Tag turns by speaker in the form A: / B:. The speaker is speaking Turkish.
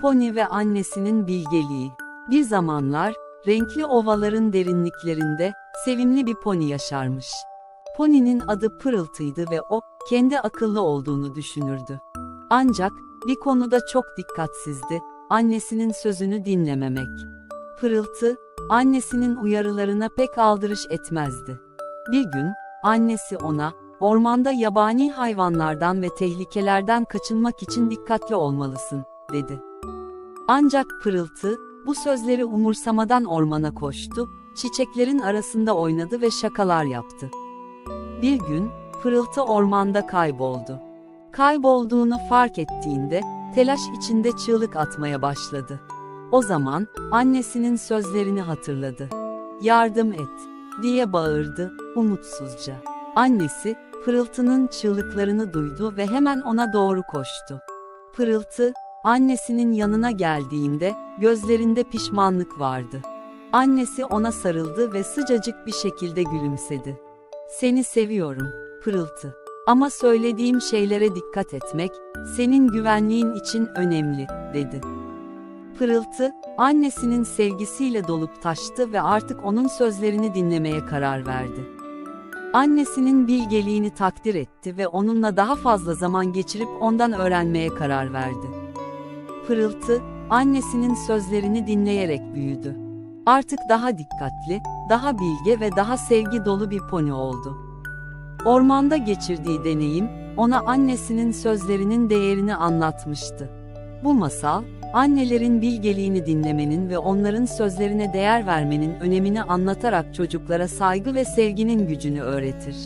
A: Pony ve annesinin bilgeliği. Bir zamanlar, renkli ovaların derinliklerinde, sevimli bir pony yaşarmış. Pony'nin adı Pırıltı'ydı ve o, kendi akıllı olduğunu düşünürdü. Ancak, bir konuda çok dikkatsizdi, annesinin sözünü dinlememek. Pırıltı, annesinin uyarılarına pek aldırış etmezdi. Bir gün, annesi ona, ormanda yabani hayvanlardan ve tehlikelerden kaçınmak için dikkatli olmalısın, dedi. Ancak pırıltı, bu sözleri umursamadan ormana koştu, çiçeklerin arasında oynadı ve şakalar yaptı. Bir gün, pırıltı ormanda kayboldu. Kaybolduğunu fark ettiğinde, telaş içinde çığlık atmaya başladı. O zaman, annesinin sözlerini hatırladı. Yardım et, diye bağırdı, umutsuzca. Annesi, pırıltının çığlıklarını duydu ve hemen ona doğru koştu. Pırıltı, annesinin yanına geldiğinde, gözlerinde pişmanlık vardı. Annesi ona sarıldı ve sıcacık bir şekilde gülümsedi. Seni seviyorum, pırıltı. Ama söylediğim şeylere dikkat etmek, senin güvenliğin için önemli, dedi. Pırıltı, annesinin sevgisiyle dolup taştı ve artık onun sözlerini dinlemeye karar verdi. Annesinin bilgeliğini takdir etti ve onunla daha fazla zaman geçirip ondan öğrenmeye karar verdi. Pırıltı, annesinin sözlerini dinleyerek büyüdü. Artık daha dikkatli, daha bilge ve daha sevgi dolu bir pony oldu. Ormanda geçirdiği deneyim, ona annesinin sözlerinin değerini anlatmıştı. Bu masal, annelerin bilgeliğini dinlemenin ve onların sözlerine değer vermenin önemini anlatarak çocuklara saygı ve sevginin gücünü öğretir.